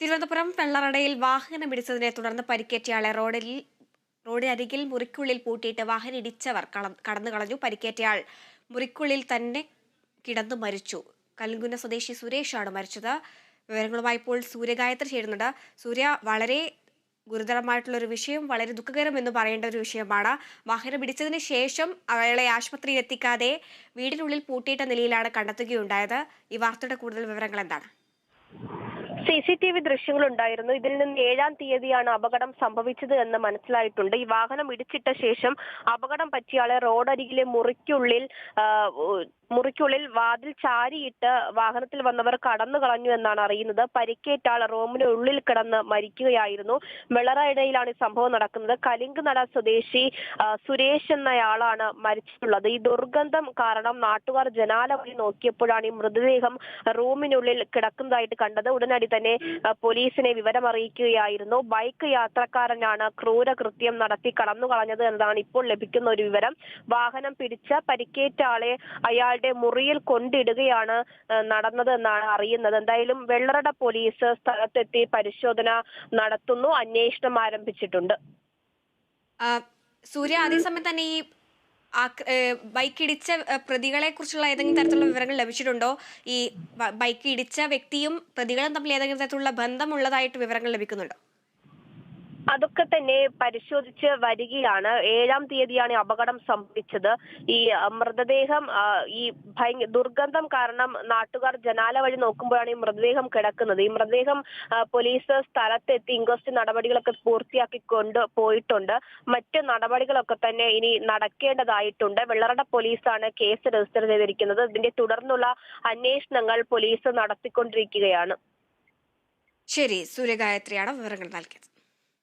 തിരുവനന്തപുരം വെള്ളറടയിൽ വാഹനം ഇടിച്ചതിനെ തുടർന്ന് പരിക്കേറ്റയാളെ റോഡിൽ റോഡിനരികിൽ മുറിക്കുള്ളിൽ പൂട്ടിയിട്ട് വാഹനം ഇടിച്ചവർ കടന്നു കളഞ്ഞു. പരിക്കേറ്റയാൾ മുറിക്കുള്ളിൽ തന്നെ കിടന്നു മരിച്ചു. കലുങ്കുന്ന സ്വദേശി സുരേഷാണ് മരിച്ചത്. വിവരങ്ങളുമായി ഇപ്പോൾ സൂര്യഗായത്രി ചേരുന്നുണ്ട്. സൂര്യ വളരെ ഗുരുതരമായിട്ടുള്ള ഒരു വിഷയം വളരെ ദുഃഖകരം എന്ന് പറയേണ്ട ഒരു വിഷയമാണ്. വാഹനം പിടിച്ചതിന് ശേഷം അയാളെ ആശുപത്രിയിൽ എത്തിക്കാതെ വീടിനുള്ളിൽ പൂട്ടിയിട്ട നിലയിലാണ് കണ്ടെത്തുകയുണ്ടായത്. ഈ വാർത്തയുടെ കൂടുതൽ വിവരങ്ങൾ എന്താണ്? സി സി ടി വി ദൃശ്യങ്ങളുണ്ടായിരുന്നു. ഇതിൽ നിന്ന് ഏഴാം തീയതിയാണ് അപകടം സംഭവിച്ചത് എന്ന് മനസ്സിലായിട്ടുണ്ട്. ഈ വാഹനം ഇടിച്ചിട്ട ശേഷം അപകടം പറ്റിയാളെ റോഡരികിലെ മുറിക്കുള്ളിൽ മുറിക്കുള്ളിൽ വാതിൽ ചാരിയിട്ട് വാഹനത്തിൽ വന്നവർ കടന്നു കളഞ്ഞു എന്നാണ് അറിയുന്നത്. പരിക്കേറ്റ ആൾ ഉള്ളിൽ കിടന്ന് മരിക്കുകയായിരുന്നു. വെള്ളറയിടയിലാണ് ഈ സംഭവം നടക്കുന്നത്. കലിങ്ക് നട സ്വദേശി സുരേഷ് എന്നയാളാണ് മരിച്ചിട്ടുള്ളത്. ഈ ദുർഗന്ധം കാരണം നാട്ടുകാർ ജനാല വഴി നോക്കിയപ്പോഴാണ് ഈ മൃതദേഹം റൂമിനുള്ളിൽ കിടക്കുന്നതായിട്ട് കണ്ടത്. ഉടനടി തന്നെ പോലീസിനെ വിവരം അറിയിക്കുകയായിരുന്നു. ബൈക്ക് യാത്രക്കാരനാണ് ക്രൂരകൃത്യം നടത്തി കടന്നു കളഞ്ഞത് എന്നതാണ് ഇപ്പോൾ ലഭിക്കുന്ന ഒരു വിവരം. വാഹനം പിടിച്ച പരിക്കേറ്റ ആളെ അയാളുടെ മുറിയിൽ കൊണ്ടിടുകയാണ് നടന്നത് എന്നാണ് അറിയുന്നത്. എന്തായാലും വെള്ളറട പോലീസ് സ്ഥലത്തെത്തി പരിശോധന നടത്തുന്നു അന്വേഷണം ആരംഭിച്ചിട്ടുണ്ട്. സൂര്യ അതേസമയം തന്നെ ഈ ആക്ര- ഏ, ബൈക്ക് ഇടിച്ച പ്രതികളെ കുറിച്ചുള്ള ഏതെങ്കിലും തരത്തിലുള്ള വിവരങ്ങൾ ലഭിച്ചിട്ടുണ്ടോ? ഈ ബൈക്ക് ഇടിച്ച വ്യക്തിയും പ്രതികളും തമ്മിൽ ഏതെങ്കിലും തരത്തിലുള്ള ബന്ധമുള്ളതായിട്ട് വിവരങ്ങൾ ലഭിക്കുന്നുണ്ടോ? അതൊക്കെ തന്നെ പരിശോധിച്ച് വരികയാണ്. ഏഴാം തീയതിയാണ് അപകടം സംഭവിച്ചത്. ഈ മൃതദേഹം ഈ ദുർഗന്ധം കാരണം നാട്ടുകാർ ജനാല വഴി നോക്കുമ്പോഴാണ് ഈ മൃതദേഹം കിടക്കുന്നത്. ഈ മൃതദേഹം പോലീസ് സ്ഥലത്തെത്തി ഇൻക്വസ്റ്റ് നടപടികളൊക്കെ പൂർത്തിയാക്കി കൊണ്ട് പോയിട്ടുണ്ട്. മറ്റ് നടപടികളൊക്കെ തന്നെ ഇനി നടക്കേണ്ടതായിട്ടുണ്ട്. വെള്ളറട പോലീസാണ് കേസ് രജിസ്റ്റർ ചെയ്തിരിക്കുന്നത്. ഇതിന്റെ തുടർന്നുള്ള അന്വേഷണങ്ങൾ പോലീസ് നടത്തിക്കൊണ്ടിരിക്കുകയാണ്. ശരി സൂര്യഗായത്രിയാണ് വിവരങ്ങൾ നൽകിയത്.